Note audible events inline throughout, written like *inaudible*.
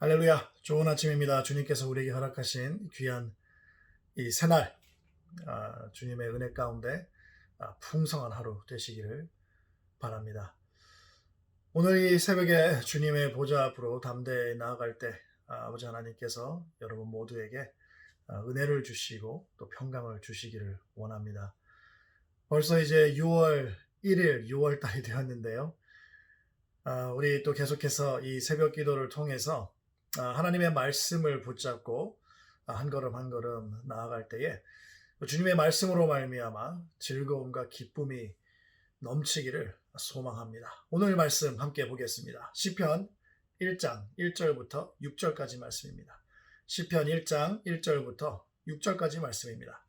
할렐루야. 좋은 아침입니다. 주님께서 우리에게 허락하신 귀한 이 새날, 아, 주님의 은혜 가운데 아, 풍성한 하루 되시기를 바랍니다. 오늘 이 새벽에 주님의 보좌 앞으로 담대히 나아갈 때 아, 아버지 하나님께서 여러분 모두에게 아, 은혜를 주시고 또 평강을 주시기를 원합니다. 벌써 이제 6월 1일, 6월 달이 되었는데요. 아, 우리 또 계속해서 이 새벽 기도를 통해서 아, 하나님의 말씀을 붙잡고 아, 한 걸음 한 걸음 나아갈 때에 주님의 말씀으로 말미암아 즐거움과 기쁨이 넘치기를 소망합니다. 오늘 말씀 함께 보겠습니다. 시편 1장 1절부터 6절까지 말씀입니다. 시편 1장 1절부터 6절까지 말씀입니다.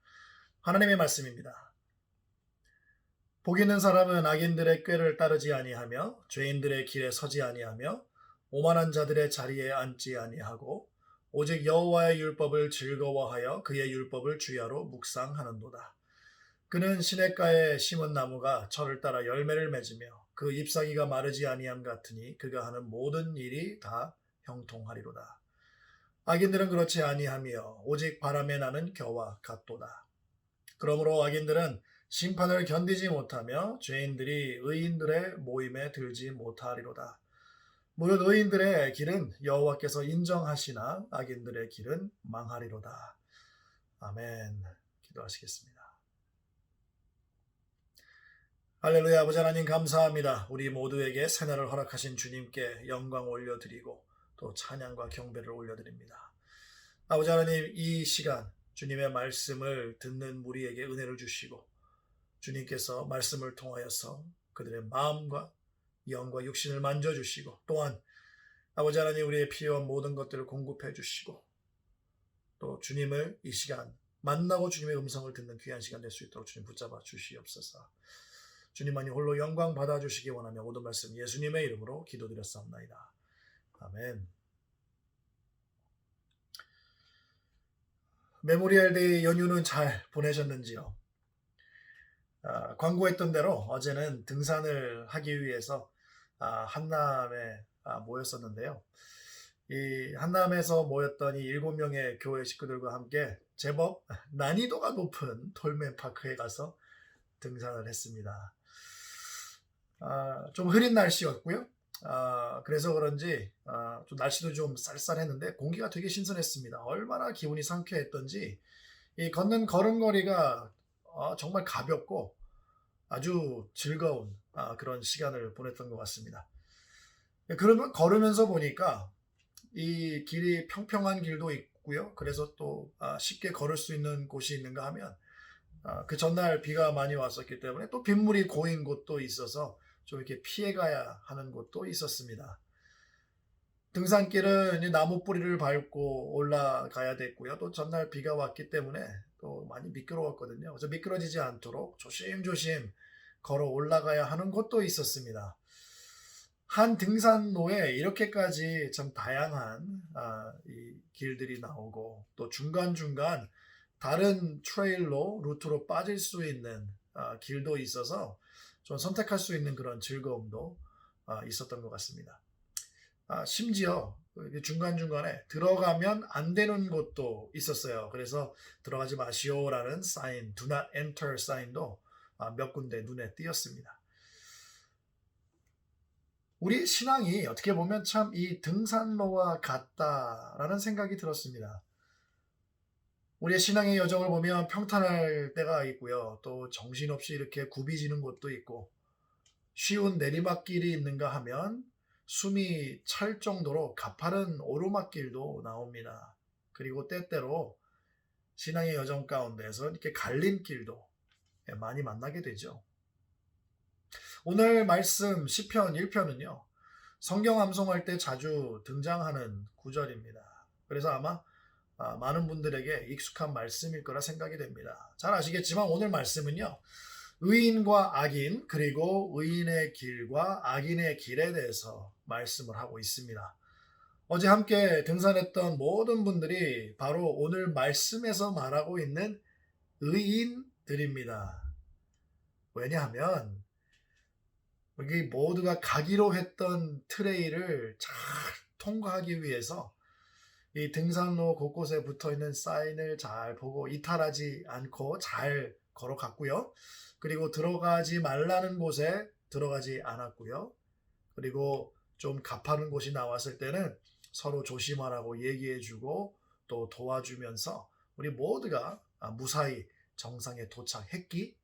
하나님의 말씀입니다. 복 있는 사람은 악인들의 꾀를 따르지 아니하며 죄인들의 길에 서지 아니하며 오만한 자들의 자리에 앉지 아니하고 오직 여호와의 율법을 즐거워하여 그의 율법을 주야로 묵상하는도다. 그는 시냇가에 심은 나무가 철을 따라 열매를 맺으며 그 잎사귀가 마르지 아니함 같으니 그가 하는 모든 일이 다 형통하리로다. 악인들은 그렇지 아니하며 오직 바람에 나는 겨와 같도다. 그러므로 악인들은 심판을 견디지 못하며 죄인들이 의인들의 모임에 들지 못하리로다. 무릇 의인들의 길은 여호와께서 인정하시나 악인들의 길은 망하리로다. 아멘. 기도하시겠습니다. 할렐루야 아버지 하나님 감사합니다. 우리 모두에게 새날을 허락하신 주님께 영광 올려드리고 또 찬양과 경배를 올려드립니다. 아버지 하나님 이 시간 주님의 말씀을 듣는 우리에게 은혜를 주시고 주님께서 말씀을 통하여서 그들의 마음과 영과 육신을 만져주시고 또한 아버지 하나님 우리의 필요한 모든 것들을 공급해 주시고 또 주님을 이 시간 만나고 주님의 음성을 듣는 귀한 시간 될 수 있도록 주님 붙잡아 주시옵소서. 주님만이 홀로 영광 받아 주시기 원하며 모든 말씀 예수님의 이름으로 기도드렸사옵나이다. 아멘. 메모리얼 데이 연휴는 잘 보내셨는지요? 아, 광고했던 대로 어제는 등산을 하기 위해서 아, 한남에 아, 모였었는데요. 이 한남에서 모였던 이 일곱 명의 교회 식구들과 함께 제법 난이도가 높은 돌메 파크에 가서 등산을 했습니다. 아, 좀 흐린 날씨였고요. 아, 그래서 그런지 아, 좀 날씨도 좀 쌀쌀했는데 공기가 되게 신선했습니다. 얼마나 기분이 상쾌했던지 이 걷는 걸음걸이가 아, 정말 가볍고 아주 즐거운 아, 그런 시간을 보냈던 것 같습니다. 그러면 걸으면서 보니까 이 길이 평평한 길도 있고요. 그래서 또 아, 쉽게 걸을 수 있는 곳이 있는가 하면 아, 그 전날 비가 많이 왔었기 때문에 또 빗물이 고인 곳도 있어서 좀 이렇게 피해가야 하는 곳도 있었습니다. 등산길은 이 나무 뿌리를 밟고 올라가야 됐고요. 또 전날 비가 왔기 때문에 또 많이 미끄러웠거든요. 그래서 미끄러지지 않도록 조심조심 걸어 올라가야 하는 곳도 있었습니다. 한 등산로에 이렇게까지 참 다양한 아, 이 길들이 나오고 또 중간중간 다른 트레일로 루트로 빠질 수 있는 아, 길도 있어서 좀 선택할 수 있는 그런 즐거움도 아, 있었던 것 같습니다. 아, 심지어 중간중간에 들어가면 안 되는 곳도 있었어요. 그래서 들어가지 마시오라는 사인, do not enter 사인도 아, 몇 군데 눈에 띄었습니다. 우리 신앙이 어떻게 보면 참 이 등산로와 같다라는 생각이 들었습니다. 우리의 신앙의 여정을 보면 평탄할 때가 있고요. 또 정신없이 이렇게 굽이지는 곳도 있고 쉬운 내리막길이 있는가 하면 숨이 찰 정도로 가파른 오르막길도 나옵니다. 그리고 때때로 신앙의 여정 가운데서 이렇게 갈림길도 많이 만나게 되죠. 오늘 말씀 시편 1편은요. 성경 암송할 때 자주 등장하는 구절입니다. 그래서 아마 아, 많은 분들에게 익숙한 말씀일 거라 생각이 됩니다. 잘 아시겠지만 오늘 말씀은요. 의인과 악인 그리고 의인의 길과 악인의 길에 대해서 말씀을 하고 있습니다. 어제 함께 등산했던 모든 분들이 바로 오늘 말씀에서 말하고 있는 의인 들입니다. 왜냐하면 여기 모두가 가기로 했던 트레이를 잘 통과하기 위해서 이 등산로 곳곳에 붙어 있는 사인을 잘 보고 이탈하지 않고 잘 걸어갔고요. 그리고 들어가지 말라는 곳에 들어가지 않았고요. 그리고 좀 가파른 곳이 나왔을 때는 서로 조심하라고 얘기해주고 또 도와주면서 우리 모두가 아, 무사히 정상에 도착했기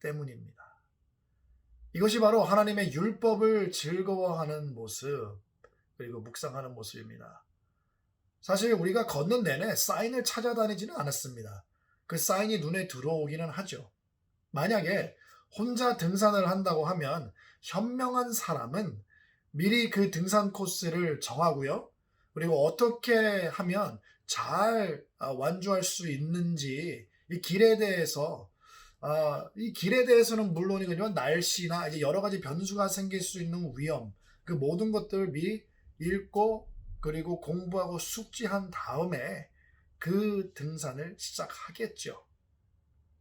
때문입니다. 이것이 바로 하나님의 율법을 즐거워하는 모습, 그리고 묵상하는 모습입니다. 사실 우리가 걷는 내내 사인을 찾아다니지는 않았습니다. 그 사인이 눈에 들어오기는 하죠. 만약에 혼자 등산을 한다고 하면 현명한 사람은 미리 그 등산 코스를 정하고요. 그리고 어떻게 하면 잘 아, 완주할 수 있는지 이 길에 대해서 아, 이 길에 대해서는 물론이거니와 날씨나 이제 여러 가지 변수가 생길 수 있는 위험 그 모든 것들을 미리 읽고 그리고 공부하고 숙지한 다음에 그 등산을 시작하겠죠.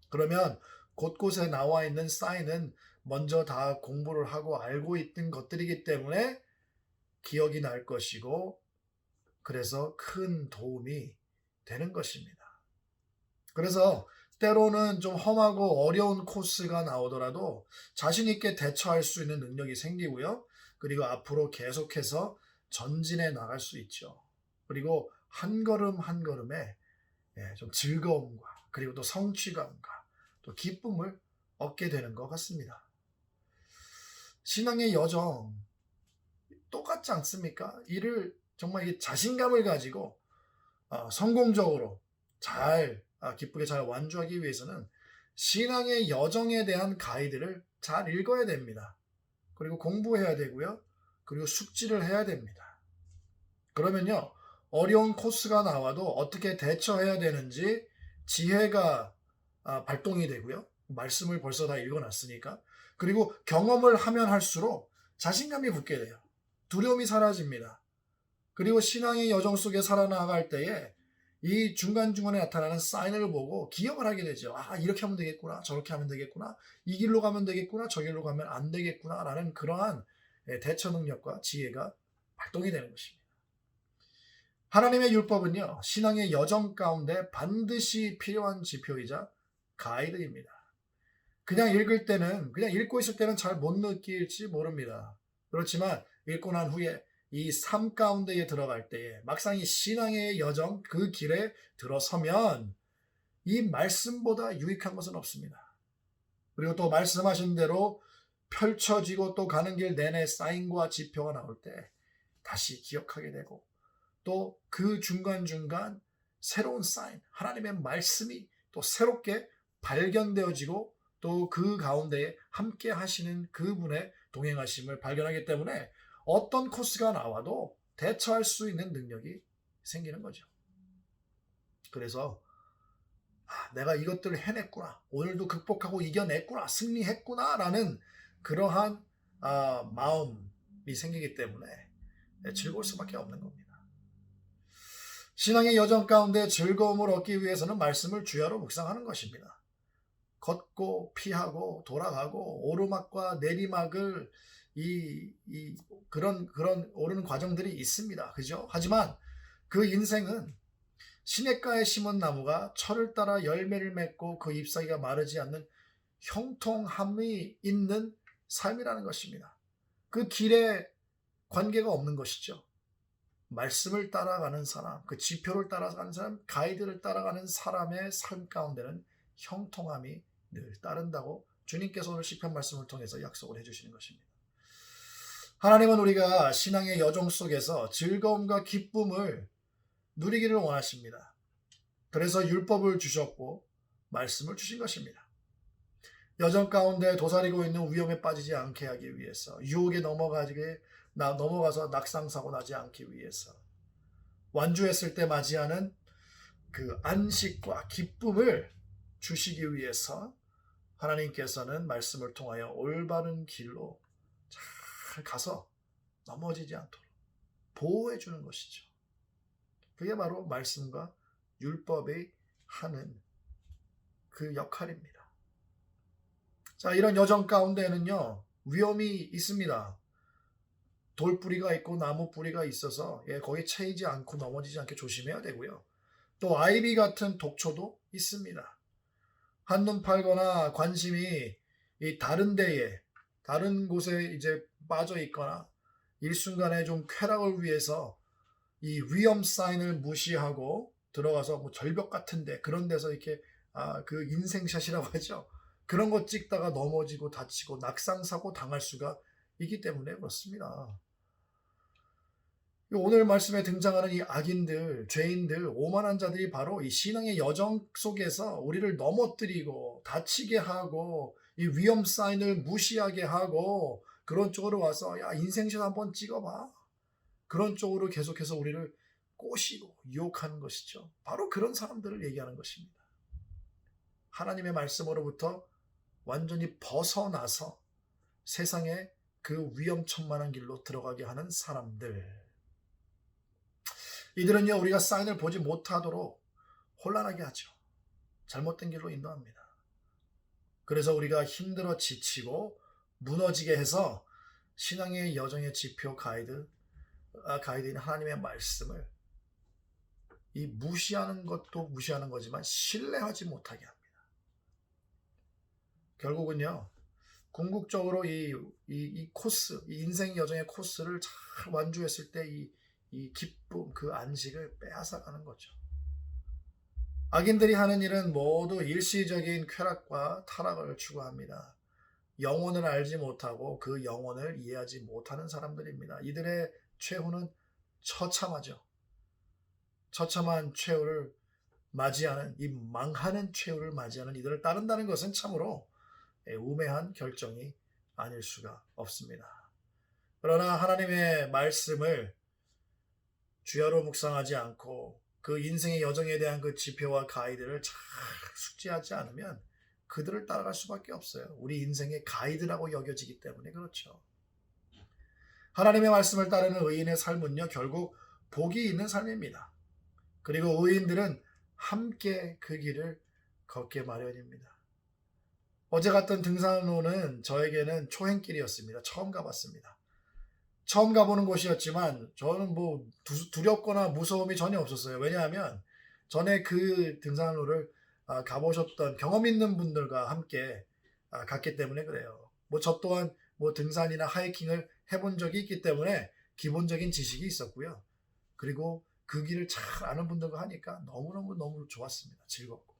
그러면 곳곳에 나와 있는 사인은 먼저 다 공부를 하고 알고 있던 것들이기 때문에 기억이 날 것이고 그래서 큰 도움이 되는 것입니다. 그래서 때로는 좀 험하고 어려운 코스가 나오더라도 자신있게 대처할 수 있는 능력이 생기고요. 그리고 앞으로 계속해서 전진해 나갈 수 있죠. 그리고 한 걸음 한 걸음에 예, 좀 즐거움과 그리고 또 성취감과 또 기쁨을 얻게 되는 것 같습니다. 신앙의 여정 똑같지 않습니까? 이를 정말 자신감을 가지고 어, 성공적으로 잘 아, 기쁘게 잘 완주하기 위해서는 신앙의 여정에 대한 가이드를 잘 읽어야 됩니다. 그리고 공부해야 되고요. 그리고 숙지를 해야 됩니다. 그러면요. 어려운 코스가 나와도 어떻게 대처해야 되는지 지혜가 아, 발동이 되고요. 말씀을 벌써 다 읽어놨으니까. 그리고 경험을 하면 할수록 자신감이 붙게 돼요. 두려움이 사라집니다. 그리고 신앙의 여정 속에 살아나갈 때에 이 중간중간에 나타나는 사인을 보고 기억을 하게 되죠. 아, 이렇게 하면 되겠구나. 저렇게 하면 되겠구나. 이 길로 가면 되겠구나. 저 길로 가면 안 되겠구나. 라는 그러한 예, 대처 능력과 지혜가 발동이 되는 것입니다. 하나님의 율법은요, 신앙의 여정 가운데 반드시 필요한 지표이자 가이드입니다. 그냥 읽을 때는, 그냥 읽고 있을 때는 잘 못 느낄지 모릅니다. 그렇지만 읽고 난 후에 이 삶 가운데에 들어갈 때에 막상 이 신앙의 여정 그 길에 들어서면 이 말씀보다 유익한 것은 없습니다. 그리고 또 말씀하신 대로 펼쳐지고 또 가는 길 내내 사인과 지표가 나올 때 다시 기억하게 되고 또 그 중간중간 새로운 사인, 하나님의 말씀이 또 새롭게 발견되어지고 또 그 가운데에 함께 하시는 그분의 동행하심을 발견하기 때문에 어떤 코스가 나와도 대처할 수 있는 능력이 생기는 거죠. 그래서 아, 내가 이것들을 해냈구나. 오늘도 극복하고 이겨냈구나. 승리했구나 라는 그러한 아, 마음이 생기기 때문에 즐거울 수밖에 없는 겁니다. 신앙의 여정 가운데 즐거움을 얻기 위해서는 말씀을 주야로 묵상하는 것입니다. 걷고 피하고 돌아가고 오르막과 내리막을 이, 이 그런 그런 오르는 과정들이 있습니다. 그죠? 하지만 그 인생은 시냇가에 심은 나무가 철을 따라 열매를 맺고 그 잎사귀가 마르지 않는 형통함이 있는 삶이라는 것입니다. 그 길에 관계가 없는 것이죠. 말씀을 따라가는 사람, 그 지표를 따라가는 사람, 가이드를 따라가는 사람의 삶 가운데는 형통함이 늘 따른다고 주님께서 오늘 시편 말씀을 통해서 약속을 해주시는 것입니다. 하나님은 우리가 신앙의 여정 속에서 즐거움과 기쁨을 누리기를 원하십니다. 그래서 율법을 주셨고 말씀을 주신 것입니다. 여정 가운데 도사리고 있는 위험에 빠지지 않게 하기 위해서 유혹에 넘어가게 나 넘어가서 낙상 사고 나지 않기 위해서 완주했을 때 맞이하는 그 안식과 기쁨을 주시기 위해서 하나님께서는 말씀을 통하여 올바른 길로 잘 가서 넘어지지 않도록 보호해 주는 것이죠. 그게 바로 말씀과 율법이 하는 그 역할입니다. 자, 이런 여정 가운데는요, 위험이 있습니다. 돌뿌리가 있고 나무 뿌리가 있어서 예, 거기 채이지 않고 넘어지지 않게 조심해야 되고요. 또 아이비 같은 독초도 있습니다. 한눈 팔거나 관심이 이 다른 데에 다른 곳에 이제 빠져 있거나 일순간에 좀 쾌락을 위해서 이 위험 사인을 무시하고 들어가서 뭐 절벽 같은데 그런 데서 이렇게 아, 그 인생샷이라고 *laughs* 하죠. 그런 거 찍다가 넘어지고 다치고 낙상사고 당할 수가 있기 때문에 그렇습니다. 오늘 말씀에 등장하는 이 악인들, 죄인들, 오만한 자들이 바로 이 신앙의 여정 속에서 우리를 넘어뜨리고 다치게 하고 이 위험 사인을 무시하게 하고 그런 쪽으로 와서 야 인생샷 한번 찍어봐. 그런 쪽으로 계속해서 우리를 꼬시고 유혹하는 것이죠. 바로 그런 사람들을 얘기하는 것입니다. 하나님의 말씀으로부터 완전히 벗어나서 세상의 그 위험천만한 길로 들어가게 하는 사람들. 이들은요, 우리가 사인을 보지 못하도록 혼란하게 하죠. 잘못된 길로 인도합니다. 그래서 우리가 힘들어 지치고 무너지게 해서 신앙의 여정의 지표 가이드, 아, 가이드인 하나님의 말씀을 이 무시하는 것도 무시하는 거지만 신뢰하지 못하게 합니다. 결국은요, 궁극적으로 이, 이, 이 코스, 이 인생 여정의 코스를 잘 완주했을 때 이, 이 기쁨, 그 안식을 빼앗아가는 거죠. 악인들이 하는 일은 모두 일시적인 쾌락과 타락을 추구합니다. 영혼을 알지 못하고 그 영혼을 이해하지 못하는 사람들입니다. 이들의 최후는 처참하죠. 처참한 최후를 맞이하는 이 망하는 최후를 맞이하는 이들을 따른다는 것은 참으로 우매한 결정이 아닐 수가 없습니다. 그러나 하나님의 말씀을 주야로 묵상하지 않고 그 인생의 여정에 대한 그 지표와 가이드를 잘 숙지하지 않으면 그들을 따라갈 수밖에 없어요. 우리 인생의 가이드라고 여겨지기 때문에 그렇죠. 하나님의 말씀을 따르는 의인의 삶은요, 결국 복이 있는 삶입니다. 그리고 의인들은 함께 그 길을 걷게 마련입니다. 어제 갔던 등산로는 저에게는 초행길이었습니다. 처음 가봤습니다. 처음 가보는 곳이었지만 저는 뭐 두렵거나 무서움이 전혀 없었어요. 왜냐하면 전에 그 등산로를 아, 가보셨던 경험 있는 분들과 함께 아, 갔기 때문에 그래요. 뭐 저 또한 뭐 등산이나 하이킹을 해본 적이 있기 때문에 기본적인 지식이 있었고요. 그리고 그 길을 잘 아는 분들과 하니까 너무너무 너무 좋았습니다. 즐겁고.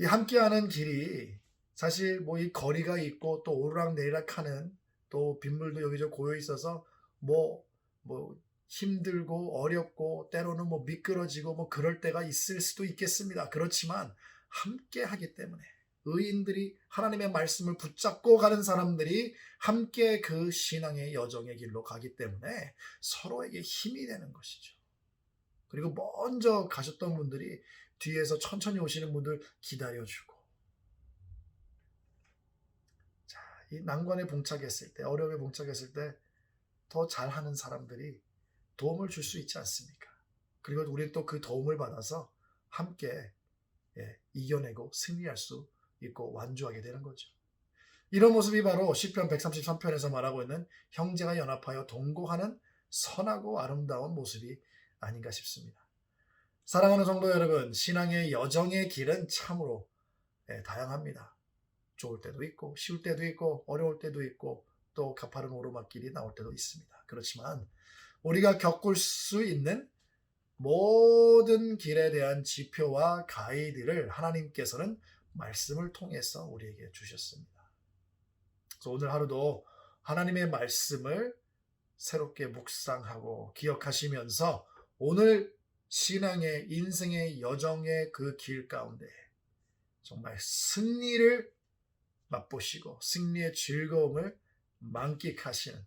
이 함께하는 길이 사실 뭐 이 거리가 있고 또 오르락 내리락 하는 또 빗물도 여기저기 고여 있어서 뭐, 뭐 힘들고 어렵고 때로는 뭐 미끄러지고 뭐 그럴 때가 있을 수도 있겠습니다. 그렇지만 함께 하기 때문에 의인들이 하나님의 말씀을 붙잡고 가는 사람들이 함께 그 신앙의 여정의 길로 가기 때문에 서로에게 힘이 되는 것이죠. 그리고 먼저 가셨던 분들이 뒤에서 천천히 오시는 분들 기다려주고 자, 이 난관에 봉착했을 때, 어려움에 봉착했을 때 더 잘하는 사람들이 도움을 줄 수 있지 않습니까? 그리고 우리는 또 그 도움을 받아서 함께 예, 이겨내고 승리할 수 있고 완주하게 되는 거죠. 이런 모습이 바로 시편 133편에서 말하고 있는 형제가 연합하여 동거하는 선하고 아름다운 모습이 아닌가 싶습니다. 사랑하는 성도 여러분, 신앙의 여정의 길은 참으로 예, 다양합니다. 좋을 때도 있고, 쉬울 때도 있고, 어려울 때도 있고, 또 가파른 오르막길이 나올 때도 있습니다. 그렇지만 우리가 겪을 수 있는 모든 길에 대한 지표와 가이드를 하나님께서는 말씀을 통해서 우리에게 주셨습니다. 그래서 오늘 하루도 하나님의 말씀을 새롭게 묵상하고 기억하시면서 오늘 신앙의 인생의 여정의 그 길 가운데 정말 승리를 맛보시고 승리의 즐거움을 만끽하시는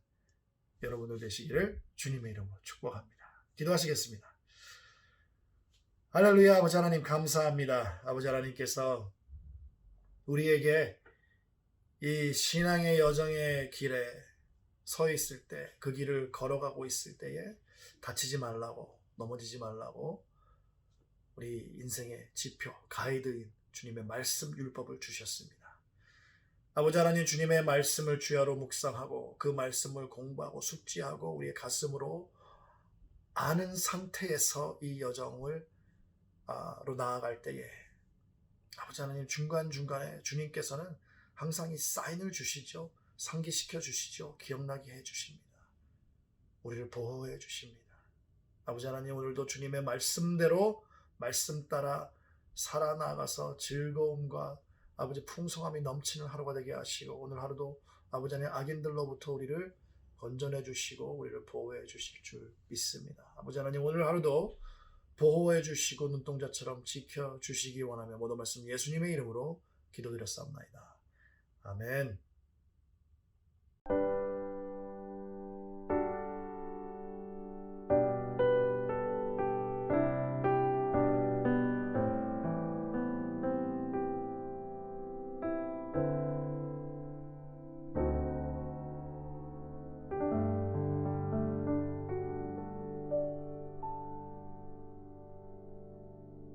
여러분들 되시기를 주님의 이름으로 축복합니다. 기도하시겠습니다. 할렐루야 아버지 하나님 감사합니다. 아버지 하나님께서 우리에게 이 신앙의 여정의 길에 서 있을 때, 그 길을 걸어가고 있을 때에 다치지 말라고, 넘어지지 말라고 우리 인생의 지표, 가이드인 주님의 말씀 율법을 주셨습니다. 아버지 하나님 주님의 말씀을 주야로 묵상하고 그 말씀을 공부하고 숙지하고 우리의 가슴으로 아는 상태에서 이 여정을 아, 로 나아갈 때에 아버지 하나님 중간중간에 주님께서는 항상 이 사인을 주시죠. 상기시켜 주시죠. 기억나게 해 주십니다. 우리를 보호해 주십니다. 아버지 하나님 오늘도 주님의 말씀대로 말씀 따라 살아나가서 즐거움과 아버지 풍성함이 넘치는 하루가 되게 하시고 오늘 하루도 아버지 하나님 악인들로부터 우리를 건져내 주시고 우리를 보호해 주실 줄 믿습니다. 아버지 하나님 오늘 하루도 보호해 주시고 눈동자처럼 지켜 주시기 원하며 모든 말씀 예수님의 이름으로 기도드렸사옵나이다. 아멘.